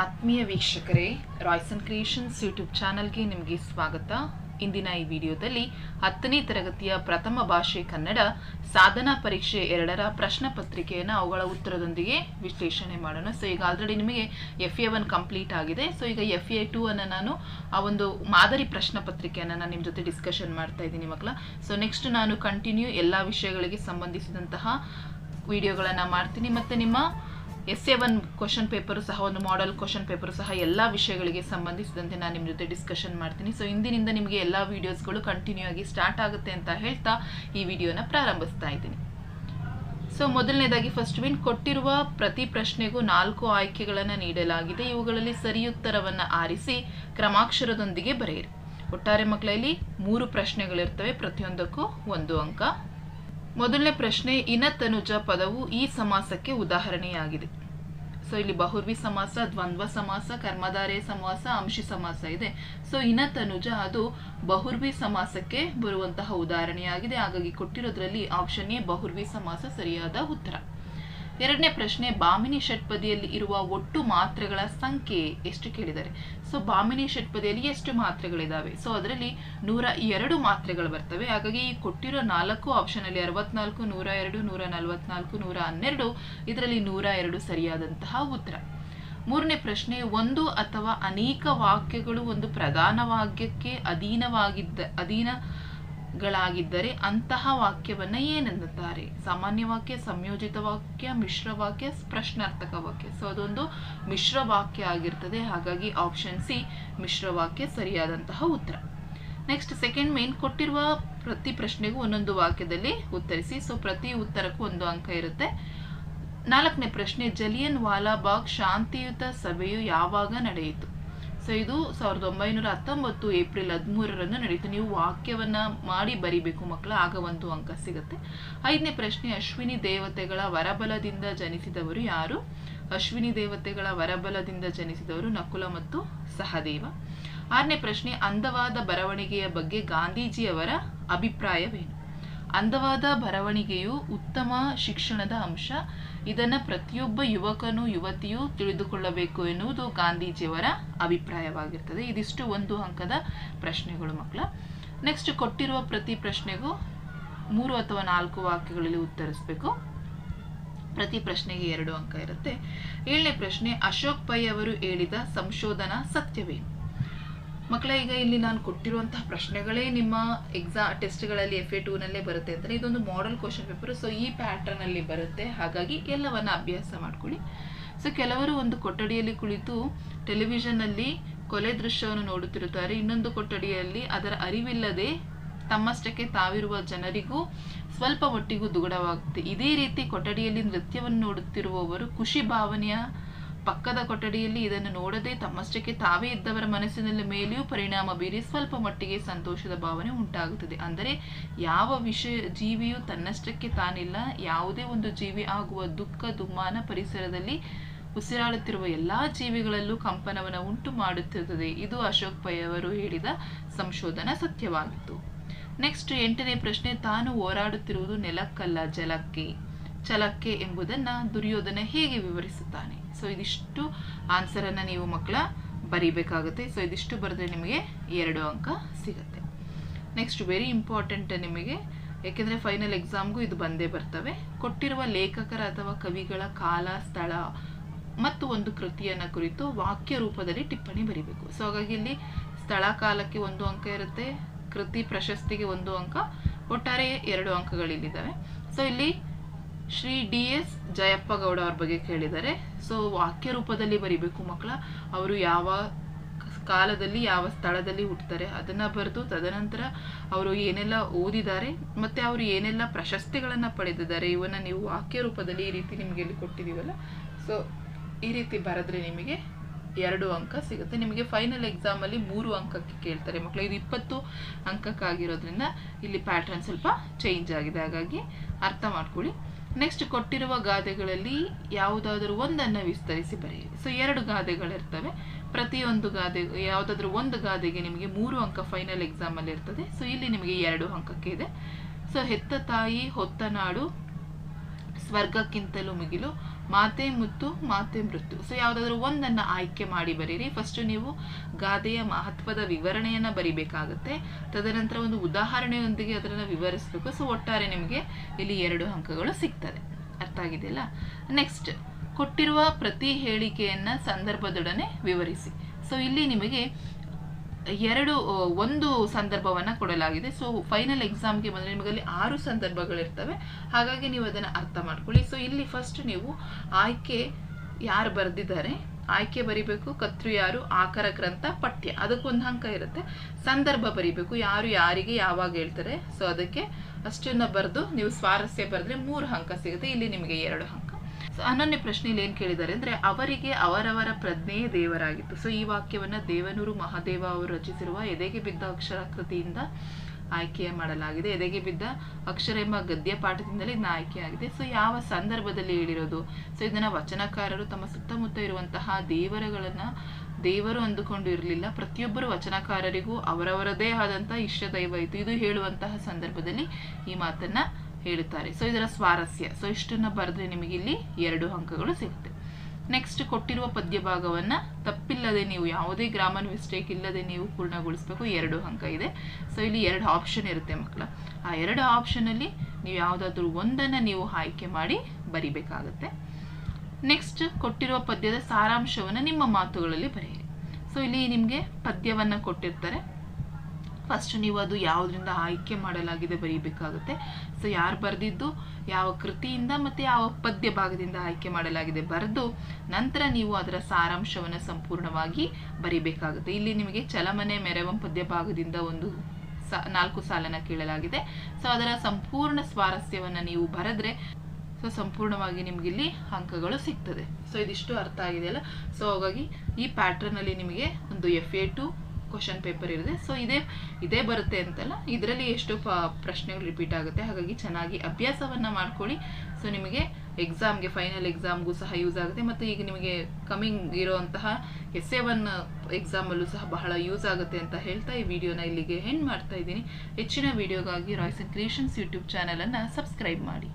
ಆತ್ಮೀಯ ವೀಕ್ಷಕರೇ Royson creations YouTube ಚಾನಲ್ಗೆ ನಿಮಗೆ ಸ್ವಾಗತ. ಇಂದಿನ ಈ ವಿಡಿಯೋದಲ್ಲಿ ಹತ್ತನೇ ತರಗತಿಯ ಪ್ರಥಮ ಭಾಷೆ ಕನ್ನಡ ಸಾಧನಾ ಪರೀಕ್ಷೆ ಎರಡರ ಪ್ರಶ್ನೆ ಪತ್ರಿಕೆಯನ್ನು ಅವುಗಳ ಉತ್ತರದೊಂದಿಗೆ ವಿಶ್ಲೇಷಣೆ ಮಾಡೋಣ. ಸೊ ಈಗ ಆಲ್ರೆಡಿ ನಿಮಗೆ ಎಫ್ ಎ ಒನ್ ಕಂಪ್ಲೀಟ್ ಆಗಿದೆ. ಸೊ ಈಗ ಎಫ್ ಎ ಟೂ ಅನ್ನು ನಾನು, ಆ ಒಂದು ಮಾದರಿ ಪ್ರಶ್ನೆ ಪತ್ರಿಕೆಯನ್ನು ನಾನು ನಿಮ್ಮ ಜೊತೆ ಡಿಸ್ಕಷನ್ ಮಾಡ್ತಾ ಇದ್ದೀನಿ ಮಕ್ಕಳ. ಸೊ ನೆಕ್ಸ್ಟ್ ನಾನು ಕಂಟಿನ್ಯೂ ಎಲ್ಲ ವಿಷಯಗಳಿಗೆ ಸಂಬಂಧಿಸಿದಂತಹ ವಿಡಿಯೋಗಳನ್ನು ಮಾಡ್ತೀನಿ. ಮತ್ತು ನಿಮ್ಮ S A one question paper ಸಹ, ಒಂದು ಮಾಡಲ್ ಕ್ವಶನ್ ಪೇಪರು ಸಹ ಎಲ್ಲ ವಿಷಯಗಳಿಗೆ ಸಂಬಂಧಿಸಿದಂತೆ ನಾನು ನಿಮ್ಮ ಜೊತೆ ಡಿಸ್ಕಷನ್ ಮಾಡ್ತೀನಿ. ಸೊ ಇಂದಿನಿಂದ ನಿಮಗೆ ಎಲ್ಲ ವೀಡಿಯೋಸ್ಗಳು ಕಂಟಿನ್ಯೂ ಆಗಿ ಸ್ಟಾರ್ಟ್ ಆಗುತ್ತೆ ಅಂತ ಹೇಳ್ತಾ ಈ ವಿಡಿಯೋನ ಪ್ರಾರಂಭಿಸ್ತಾ ಇದ್ದೀನಿ. ಸೊ ಮೊದಲನೇದಾಗಿ ಫಸ್ಟ್ ವಿನ್ ಕೊಟ್ಟಿರುವ ಪ್ರತಿ ಪ್ರಶ್ನೆಗೂ ನಾಲ್ಕು ಆಯ್ಕೆಗಳನ್ನು ನೀಡಲಾಗಿದೆ. ಇವುಗಳಲ್ಲಿ ಸರಿಯುತ್ತರವನ್ನು ಆರಿಸಿ ಕ್ರಮಾಕ್ಷರದೊಂದಿಗೆ ಬರೆಯಿರಿ. ಒಟ್ಟಾರೆ ಮಕ್ಕಳಲ್ಲಿ ಮೂರು ಪ್ರಶ್ನೆಗಳಿರ್ತವೆ, ಪ್ರತಿಯೊಂದಕ್ಕೂ ಒಂದು ಅಂಕ. ಮೊದಲನೇ ಪ್ರಶ್ನೆ ಇನತನುಜ ಪದವು ಈ ಸಮಾಸಕ್ಕೆ ಉದಾಹರಣೆಯಾಗಿದೆ. ಸೊ ಇಲ್ಲಿ ಬಹುರ್ವಿ ಸಮಾಸ, ದ್ವಂದ್ವ ಸಮಾಸ ಕರ್ಮಧಾರೆ ಸಮಾಸ, ಅಂಶಿ ಸಮಾಸ ಇದೆ. ಸೊ ಇನತನುಜ ಅದು ಬಹುರ್ವಿ ಸಮಾಸಕ್ಕೆ ಬರುವಂತಹ ಉದಾಹರಣೆಯಾಗಿದೆ. ಹಾಗಾಗಿ ಕೊಟ್ಟಿರೋದ್ರಲ್ಲಿ ಆಪ್ಷನ್ ಎ ಬಹುರ್ವಿ ಸಮಾಸ ಸರಿಯಾದ ಉತ್ತರ. ಎರಡನೇ ಪ್ರಶ್ನೆ, ಬಾಮಿನಿ ಷಟ್ಪದಿಯಲ್ಲಿ ಇರುವ ಒಟ್ಟು ಮಾತ್ರೆಗಳ ಸಂಖ್ಯೆ ಎಷ್ಟು ಕೇಳಿದ್ದಾರೆ ಸೊ ಬಾಮಿನಿ ಷಟ್ಪದಿಯಲ್ಲಿ ಎಷ್ಟು ಮಾತ್ರೆಗಳಿದ್ದಾವೆ ಸೊ ಅದರಲ್ಲಿ ನೂರ ಎರಡು ಮಾತ್ರೆಗಳು ಬರ್ತವೆ. ಹಾಗಾಗಿ ಈ ಕೊಟ್ಟಿರೋ ನಾಲ್ಕು ಆಪ್ಷನ್ ಅಲ್ಲಿ ಅರವತ್ನಾಲ್ಕು, ನೂರ ಎರಡು, ನೂರ ನಲವತ್ನಾಲ್ಕು, ನೂರ ಹನ್ನೆರಡು, ಇದರಲ್ಲಿ ನೂರ ಎರಡು ಸರಿಯಾದಂತಹ ಉತ್ತರ. ಮೂರನೇ ಪ್ರಶ್ನೆ, ಒಂದು ಅಥವಾ ಅನೇಕ ವಾಕ್ಯಗಳು ಒಂದು ಪ್ರಧಾನ ವಾಕ್ಯಕ್ಕೆ ಅಧೀನವಾಗಿದ್ದ ಅಧೀನಗಳಾಗಿದ್ದರೆ ಅಂತಹ ವಾಕ್ಯವನ್ನ ಏನೆನ್ನುತ್ತಾರೆ? ಸಾಮಾನ್ಯ ವಾಕ್ಯ, ಸಂಯೋಜಿತ ವಾಕ್ಯ, ಮಿಶ್ರ ವಾಕ್ಯ, ಪ್ರಶ್ನಾರ್ಥಕ ವಾಕ್ಯ. ಸೊ ಅದೊಂದು ಮಿಶ್ರ ವಾಕ್ಯ ಆಗಿರ್ತದೆ. ಹಾಗಾಗಿ ಆಪ್ಷನ್ ಸಿ ಮಿಶ್ರ ವಾಕ್ಯ ಸರಿಯಾದಂತಹ ಉತ್ತರ. ನೆಕ್ಸ್ಟ್ ಸೆಕೆಂಡ್ ಮೇನ್ ಕೊಟ್ಟಿರುವ ಪ್ರತಿ ಪ್ರಶ್ನೆಗೂ ಒಂದೊಂದು ವಾಕ್ಯದಲ್ಲಿ ಉತ್ತರಿಸಿ. ಸೊ ಪ್ರತಿ ಉತ್ತರಕ್ಕೂ ಒಂದು ಅಂಕ ಇರುತ್ತೆ. ನಾಲ್ಕನೇ ಪ್ರಶ್ನೆ, ಜಲಿಯನ್ ವಾಲಾಬಾಗ್ ಶಾಂತಿಯುತ ಸಭೆಯು ಯಾವಾಗ ನಡೆಯಿತು? ಸೊ ಇದು ಸಾವಿರದ ಒಂಬೈನೂರ ಹತ್ತೊಂಬತ್ತು ಏಪ್ರಿಲ್ ಹದಿಮೂರರಂದು ನಡೆಯಿತು ನೀವು ವಾಕ್ಯವನ್ನ ಮಾಡಿ ಬರಿಬೇಕು ಮಕ್ಕಳು, ಆಗ ಒಂದು ಅಂಕ ಸಿಗುತ್ತೆ. ಐದನೇ ಪ್ರಶ್ನೆ, ಅಶ್ವಿನಿ ದೇವತೆಗಳ ವರಬಲದಿಂದ ಜನಿಸಿದವರು ಯಾರು? ಅಶ್ವಿನಿ ದೇವತೆಗಳ ವರಬಲದಿಂದ ಜನಿಸಿದವರು ನಕುಲ ಮತ್ತು ಸಹದೇವ. ಆರನೇ ಪ್ರಶ್ನೆ, ಅಂದವಾದ ಬರವಣಿಗೆಯ ಬಗ್ಗೆ ಗಾಂಧೀಜಿಯವರ ಅಭಿಪ್ರಾಯವೇನು? ಅಂದವಾದ ಬರವಣಿಗೆಯು ಉತ್ತಮ ಶಿಕ್ಷಣದ ಅಂಶ. ಇದನ್ನ ಪ್ರತಿಯೊಬ್ಬ ಯುವಕನು, ಯುವತಿಯೂ ತಿಳಿದುಕೊಳ್ಳಬೇಕು ಎನ್ನುವುದು ಗಾಂಧೀಜಿಯವರ ಅಭಿಪ್ರಾಯವಾಗಿರ್ತದೆ. ಇದಿಷ್ಟು ಒಂದು ಅಂಕದ ಪ್ರಶ್ನೆಗಳು ಮಕ್ಕಳ. ನೆಕ್ಸ್ಟ್ ಕೊಟ್ಟಿರುವ ಪ್ರತಿ ಪ್ರಶ್ನೆಗೂ ಮೂರು ಅಥವಾ ನಾಲ್ಕು ವಾಕ್ಯಗಳಲ್ಲಿ ಉತ್ತರಿಸಬೇಕು. ಪ್ರತಿ ಪ್ರಶ್ನೆಗೆ ಎರಡು ಅಂಕ ಇರುತ್ತೆ. ಏಳನೇ ಪ್ರಶ್ನೆ, ಅಶೋಕ್ ಪೈ ಅವರು ಹೇಳಿದ ಸಂಶೋಧನಾ ಸತ್ಯವೇನು? ಮಕ್ಕಳ, ಈಗ ಇಲ್ಲಿ ನಾನು ಕೊಟ್ಟಿರುವಂತಹ ಪ್ರಶ್ನೆಗಳೇ ನಿಮ್ಮ ಎಕ್ಸಾ ಟೆಸ್ಟ್ಗಳಲ್ಲಿ ಎಫ್ ಎ ಟೂನಲ್ಲೇ ಬರುತ್ತೆ ಅಂದರೆ ಇದೊಂದು ಮಾಡೆಲ್ ಕ್ವಶನ್ ಪೇಪರ್ ಸೊ ಈ ಪ್ಯಾಟರ್ನ್ ಅಲ್ಲಿ ಬರುತ್ತೆ. ಹಾಗಾಗಿ ಎಲ್ಲವನ್ನ ಅಭ್ಯಾಸ ಮಾಡ್ಕೊಳ್ಳಿ. ಸೊ ಕೆಲವರು ಒಂದು ಕೊಠಡಿಯಲ್ಲಿ ಕುಳಿತು ಟೆಲಿವಿಷನ್ ಅಲ್ಲಿ ಕೊಲೆ ದೃಶ್ಯವನ್ನು ನೋಡುತ್ತಿರುತ್ತಾರೆ. ಇನ್ನೊಂದು ಕೊಠಡಿಯಲ್ಲಿ ಅದರ ಅರಿವಿಲ್ಲದೆ ತಮ್ಮಷ್ಟಕ್ಕೆ ತಾವಿರುವ ಜನರಿಗೂ ಸ್ವಲ್ಪ ಮಟ್ಟಿಗೂ ದುಗುಡವಾಗುತ್ತೆ. ಇದೇ ರೀತಿ ಕೊಠಡಿಯಲ್ಲಿ ನೃತ್ಯವನ್ನು ನೋಡುತ್ತಿರುವವರು ಖುಷಿ ಭಾವನೆಯ ಪಕ್ಕದ ಕೊಠಡಿಯಲ್ಲಿ ಇದನ್ನು ನೋಡದೆ ತಮ್ಮಷ್ಟಕ್ಕೆ ತಾವೇ ಇದ್ದವರ ಮನಸ್ಸಿನಲ್ಲಿ ಮೇಲೆಯೂ ಪರಿಣಾಮ ಬೀರಿ ಸ್ವಲ್ಪ ಮಟ್ಟಿಗೆ ಸಂತೋಷದ ಭಾವನೆ ಉಂಟಾಗುತ್ತದೆ. ಅಂದರೆ ಯಾವ ವಿಷಯ ಜೀವಿಯು ತನ್ನಷ್ಟಕ್ಕೆ ತಾನಿಲ್ಲ, ಯಾವುದೇ ಒಂದು ಜೀವಿ ಆಗುವ ದುಃಖ, ದುಮ್ಮಾನ ಪರಿಸರದಲ್ಲಿ ಉಸಿರಾಡುತ್ತಿರುವ ಎಲ್ಲಾ ಜೀವಿಗಳಲ್ಲೂ ಕಂಪನವನ್ನು ಉಂಟು ಮಾಡುತ್ತಿರುತ್ತದೆ. ಇದು ಅಶೋಕ್ ಪೈ ಅವರು ಹೇಳಿದ ಸಂಶೋಧನಾ ಸತ್ಯವಾಗಿತ್ತು. ನೆಕ್ಸ್ಟ್ ಎಂಟನೇ ಪ್ರಶ್ನೆ, ತಾನು ಹೋರಾಡುತ್ತಿರುವುದು ನೆಲಕ್ಕಲ್ಲ, ಜಲಕ್ಕೆ. ಛಲಕ್ಕೆ ಎಂಬುದನ್ನು ದುರ್ಯೋಧನ ಹೇಗೆ ವಿವರಿಸುತ್ತಾನೆ? ಸೊ ಇದಿಷ್ಟು ಆನ್ಸರ್ ಅನ್ನ ನೀವು ಮಕ್ಕಳ ಬರಿಬೇಕಾಗುತ್ತೆ. ಸೊ ಇದಿಷ್ಟು ಬರೆದ್ರೆ ನಿಮಗೆ ಎರಡು ಅಂಕ ಸಿಗುತ್ತೆ. ನೆಕ್ಸ್ಟ್ ವೆರಿ ಇಂಪಾರ್ಟೆಂಟ್ ನಿಮಗೆ ಯಾಕೆಂದ್ರೆ ಫೈನಲ್ ಎಕ್ಸಾಮ್ಗೂ ಇದು ಬಂದೇ ಬರ್ತವೆ. ಕೊಟ್ಟಿರುವ ಲೇಖಕರ ಅಥವಾ ಕವಿಗಳ ಕಾಲ, ಸ್ಥಳ ಮತ್ತು ಒಂದು ಕೃತಿಯನ್ನ ಕುರಿತು ವಾಕ್ಯ ರೂಪದಲ್ಲಿ ಟಿಪ್ಪಣಿ ಬರಿಬೇಕು. ಸೊ ಹಾಗಾಗಿ ಇಲ್ಲಿ ಸ್ಥಳ ಕಾಲಕ್ಕೆ ಒಂದು ಅಂಕ ಇರುತ್ತೆ, ಕೃತಿ ಪ್ರಶಸ್ತಿಗೆ ಒಂದು ಅಂಕ, ಒಟ್ಟಾರೆ ಎರಡು ಅಂಕಗಳಿಲ್ಲಿದ್ದಾವೆ. ಸೊ ಇಲ್ಲಿ ಶ್ರೀ ಡಿ ಎಸ್ ಜಯಪ್ಪ ಗೌಡ ಅವ್ರ ಬಗ್ಗೆ ಕೇಳಿದ್ದಾರೆ. ಸೊ ವಾಕ್ಯ ರೂಪದಲ್ಲಿ ಬರಿಬೇಕು ಮಕ್ಕಳ. ಅವರು ಯಾವ ಕಾಲದಲ್ಲಿ, ಯಾವ ಸ್ಥಳದಲ್ಲಿ ಹುಟ್ಟುತ್ತಾರೆ ಅದನ್ನ ಬರೆದು ತದನಂತರ ಅವರು ಏನೆಲ್ಲ ಓದಿದ್ದಾರೆ ಮತ್ತೆ ಅವರು ಏನೆಲ್ಲ ಪ್ರಶಸ್ತಿಗಳನ್ನು ಪಡೆದಿದ್ದಾರೆ ಇವನ್ನ ನೀವು ವಾಕ್ಯ ರೂಪದಲ್ಲಿ ಈ ರೀತಿ ನಿಮಗೆ ಇಲ್ಲಿ ಕೊಟ್ಟಿದ್ದೀವಲ್ಲ. ಸೊ ಈ ರೀತಿ ಬರೆದ್ರೆ ನಿಮಗೆ ಎರಡು ಅಂಕ ಸಿಗುತ್ತೆ. ನಿಮಗೆ ಫೈನಲ್ ಎಕ್ಸಾಮ್ ಅಲ್ಲಿ ಮೂರು ಅಂಕಕ್ಕೆ ಕೇಳ್ತಾರೆ ಮಕ್ಕಳು. ಇದು ಇಪ್ಪತ್ತು ಅಂಕಕ್ಕಾಗಿರೋದ್ರಿಂದ ಇಲ್ಲಿ ಪ್ಯಾಟರ್ನ್ ಸ್ವಲ್ಪ ಚೇಂಜ್ ಆಗಿದೆ. ಹಾಗಾಗಿ ಅರ್ಥ ಮಾಡ್ಕೊಳ್ಳಿ. ನೆಕ್ಸ್ಟ್ ಕೊಟ್ಟಿರುವ ಗಾದೆಗಳಲ್ಲಿ ಯಾವುದಾದ್ರೂ ಒಂದನ್ನು ವಿಸ್ತರಿಸಿ ಬರೆಯಿರಿ. ಸೊ ಎರಡು ಗಾದೆಗಳಿರ್ತವೆ. ಪ್ರತಿಯೊಂದು ಗಾದೆ, ಯಾವುದಾದ್ರೂ ಒಂದು ಗಾದೆಗೆ ನಿಮಗೆ ಮೂರು ಅಂಕ ಫೈನಲ್ ಎಕ್ಸಾಮ್ ಅಲ್ಲಿ ಇರ್ತದೆ. ಸೊ ಇಲ್ಲಿ ನಿಮಗೆ ಎರಡು ಅಂಕಕ್ಕೆ ಇದೆ. ಸೊ ಹೆತ್ತ ತಾಯಿ, ಹೊತ್ತ ನಾಡು, ಸ್ವರ್ಗಕ್ಕಿಂತಲೂ ಮಿಗಿಲು ಮಾತೆ ಮುತ್ತು, ಮಾತೆ ಮೃತ್ಯು ಸೊ ಯಾವುದಾದ್ರೂ ಒಂದನ್ನು ಆಯ್ಕೆ ಮಾಡಿ ಬರೀರಿ. ಫಸ್ಟ್ ನೀವು ಗಾದೆಯ ಮಹತ್ವದ ವಿವರಣೆಯನ್ನು ಬರಿಬೇಕಾಗುತ್ತೆ. ತದನಂತರ ಒಂದು ಉದಾಹರಣೆಯೊಂದಿಗೆ ಅದನ್ನು ವಿವರಿಸಬೇಕು. ಸೊ ಒಟ್ಟಾರೆ ನಿಮಗೆ ಇಲ್ಲಿ ಎರಡು ಅಂಕಗಳು ಸಿಗ್ತದೆ. ಅರ್ಥ ಆಗಿದೆಯಲ್ಲ? ನೆಕ್ಸ್ಟ್ ಕೊಟ್ಟಿರುವ ಪ್ರತಿ ಹೇಳಿಕೆಯನ್ನು ಸಂದರ್ಭದೊಡನೆ ವಿವರಿಸಿ. ಸೊ ಇಲ್ಲಿ ನಿಮಗೆ ಎರಡು ಒಂದು ಸಂದರ್ಭವನ್ನು ಕೊಡಲಾಗಿದೆ. ಸೊ ಫೈನಲ್ ಎಕ್ಸಾಮ್ಗೆ ಬಂದರೆ ನಿಮಗಲ್ಲಿ ಆರು ಸಂದರ್ಭಗಳಿರ್ತವೆ. ಹಾಗಾಗಿ ನೀವು ಅದನ್ನು ಅರ್ಥ ಮಾಡ್ಕೊಳ್ಳಿ. ಸೊ ಇಲ್ಲಿ ಫಸ್ಟ್ ನೀವು ಆಯ್ಕೆ ಯಾರು ಬರೆದಿದ್ದಾರೆ? ಆಯ್ಕೆ ಬರಿಬೇಕು ಕತ್ರು ಯಾರು? ಆಕರ ಗ್ರಂಥ, ಪಠ್ಯ. ಅದಕ್ಕೊಂದು ಅಂಕ ಇರುತ್ತೆ. ಸಂದರ್ಭ ಬರಿಬೇಕು. ಯಾರು ಯಾರಿಗೆ ಯಾವಾಗ ಹೇಳ್ತಾರೆ? ಸೊ ಅದಕ್ಕೆ ಅಷ್ಟನ್ನ ಬರೆದು ನೀವು ಸ್ವಾರಸ್ಯ ಬರೆದ್ರೆ ಮೂರು ಅಂಕ ಸಿಗುತ್ತೆ. ಇಲ್ಲಿ ನಿಮಗೆ ಎರಡು ಅಂಕ. ಸೊ ಹನ್ನೊಂದನೇ ಪ್ರಶ್ನೆಯಲ್ಲಿ ಏನು ಕೇಳಿದ್ದಾರೆ ಅಂದರೆ ಅವರಿಗೆ ಅವರವರ ಪ್ರಜ್ಞೆಯೇ ದೇವರಾಗಿತ್ತು. ಸೊ ಈ ವಾಕ್ಯವನ್ನು ದೇವನೂರು ಮಹಾದೇವ ಅವರು ರಚಿಸಿರುವ ಎದೆಗೆ ಬಿದ್ದ ಅಕ್ಷರ ಕೃತಿಯಿಂದ ಆಯ್ಕೆ ಮಾಡಲಾಗಿದೆ. ಎದೆಗೆ ಬಿದ್ದ ಅಕ್ಷರ ಎಂಬ ಗದ್ಯ ಪಾಠದಿಂದಲೇ ಇದನ್ನ ಆಯ್ಕೆಯಾಗಿದೆ ಸೊ ಯಾವ ಸಂದರ್ಭದಲ್ಲಿ ಹೇಳಿರೋದು? ಸೊ ಇದನ್ನ ವಚನಕಾರರು ತಮ್ಮ ಸುತ್ತಮುತ್ತ ಇರುವಂತಹ ದೇವರುಗಳನ್ನ, ದೇವರು ಅಂದುಕೊಂಡು ಇರಲಿಲ್ಲ. ಪ್ರತಿಯೊಬ್ಬರು ವಚನಕಾರರಿಗೂ ಅವರವರದೇ ಆದಂತಹ ಇಷ್ಟ ದೈವ ಇತ್ತು. ಇದು ಹೇಳುವಂತಹ ಸಂದರ್ಭದಲ್ಲಿ ಈ ಮಾತನ್ನ ಹೇಳುತ್ತಾರೆ. ಸೊ, ಇದರ ಸ್ವಾರಸ್ಯ. ಸೊ, ಇಷ್ಟನ್ನು ಬರೆದ್ರೆ ನಿಮಗೆ ಇಲ್ಲಿ ಎರಡು ಅಂಕಗಳು ಸಿಗುತ್ತೆ. ನೆಕ್ಸ್ಟ್ ಕೊಟ್ಟಿರುವ ಪದ್ಯ ಭಾಗವನ್ನು ತಪ್ಪಿಲ್ಲದೆ ನೀವು ಯಾವುದೇ ಗ್ರಾಮರ್ ಮಿಸ್ಟೇಕ್ ಇಲ್ಲದೆ ನೀವು ಪೂರ್ಣಗೊಳಿಸಬೇಕು. ಎರಡು ಅಂಕ ಇದೆ. ಸೊ ಇಲ್ಲಿ ಎರಡು ಆಪ್ಷನ್ ಇರುತ್ತೆ ಮಕ್ಕಳ. ಆ ಎರಡು ಆಪ್ಷನಲ್ಲಿ ನೀವು ಯಾವುದಾದ್ರೂ ಒಂದನ್ನು ನೀವು ಆಯ್ಕೆ ಮಾಡಿ ಬರಿಬೇಕಾಗತ್ತೆ. ನೆಕ್ಸ್ಟ್ ಕೊಟ್ಟಿರುವ ಪದ್ಯದ ಸಾರಾಂಶವನ್ನು ನಿಮ್ಮ ಮಾತುಗಳಲ್ಲಿ ಬರೆಯಿರಿ. ಸೊ ಇಲ್ಲಿ ನಿಮಗೆ ಪದ್ಯವನ್ನು ಕೊಟ್ಟಿರ್ತಾರೆ. ಫಸ್ಟ್ ನೀವು ಅದು ಯಾವುದರಿಂದ ಆಯ್ಕೆ ಮಾಡಲಾಗಿದೆ ಬರೀಬೇಕಾಗುತ್ತೆ. ಸೊ ಯಾರು ಬರೆದಿದ್ದು? ಯಾವ ಕೃತಿಯಿಂದ ಮತ್ತು ಯಾವ ಪದ್ಯ ಭಾಗದಿಂದ ಆಯ್ಕೆ ಮಾಡಲಾಗಿದೆ ಬರೆದು ನಂತರ ನೀವು ಅದರ ಸಾರಾಂಶವನ್ನು ಸಂಪೂರ್ಣವಾಗಿ ಬರಿಬೇಕಾಗುತ್ತೆ. ಇಲ್ಲಿ ನಿಮಗೆ ಚಲಮನೆ ಮೆರವಂ ಪದ್ಯ ಭಾಗದಿಂದ ಒಂದು ಸಾ, ನಾಲ್ಕು ಸಾಲನ್ನು ಕೇಳಲಾಗಿದೆ. ಸೊ ಅದರ ಸಂಪೂರ್ಣ ಸ್ವಾರಸ್ಯವನ್ನು ನೀವು ಬರೆದ್ರೆ ಸೊ, ಸಂಪೂರ್ಣವಾಗಿ ನಿಮ್ಗೆ ಇಲ್ಲಿ ಅಂಕಗಳು ಸಿಗ್ತದೆ. ಸೊ ಇದಿಷ್ಟು ಅರ್ಥ ಆಗಿದೆಯಲ್ಲ ಸೊ ಹಾಗಾಗಿ ಈ ಪ್ಯಾಟ್ರನಲ್ಲಿ ನಿಮಗೆ ಒಂದು F A two question paper ಇರುತ್ತೆ. ಸೊ ಇದೇ ಇದೇ ಬರುತ್ತೆ ಅಂತಲ್ಲ, ಇದರಲ್ಲಿ ಎಷ್ಟು ಪ್ರಶ್ನೆಗಳು ರಿಪೀಟ್ ಆಗುತ್ತೆ. ಹಾಗಾಗಿ ಚೆನ್ನಾಗಿ ಅಭ್ಯಾಸವನ್ನು ಮಾಡ್ಕೊಳ್ಳಿ. ಸೊ ನಿಮಗೆ ಎಕ್ಸಾಮ್ಗೆ ಫೈನಲ್ ಎಕ್ಸಾಮ್ಗೂ ಸಹ ಯೂಸ್ ಆಗುತ್ತೆ. ಮತ್ತು ಈಗ ನಿಮಗೆ ಕಮಿಂಗ್ ಇರೋವಂತಹ ಎಸ್ ಎ ಒನ್ ಎಕ್ಸಾಮಲ್ಲೂ ಸಹ ಬಹಳ ಯೂಸ್ ಆಗುತ್ತೆ ಅಂತ ಹೇಳ್ತಾ ಈ ವಿಡಿಯೋನ ಇಲ್ಲಿಗೆ ಹೆಂಡ್ ಮಾಡ್ತಾ ಇದ್ದೀನಿ. ಹೆಚ್ಚಿನ ವಿಡಿಯೋಗಾಗಿ ರಾಯ್ಸ್ ಅಂಡ್ ಕ್ರಿಯೇಷನ್ಸ್ ಯೂಟ್ಯೂಬ್ ಚಾನಲನ್ನು ಸಬ್ಸ್ಕ್ರೈಬ್ ಮಾಡಿ.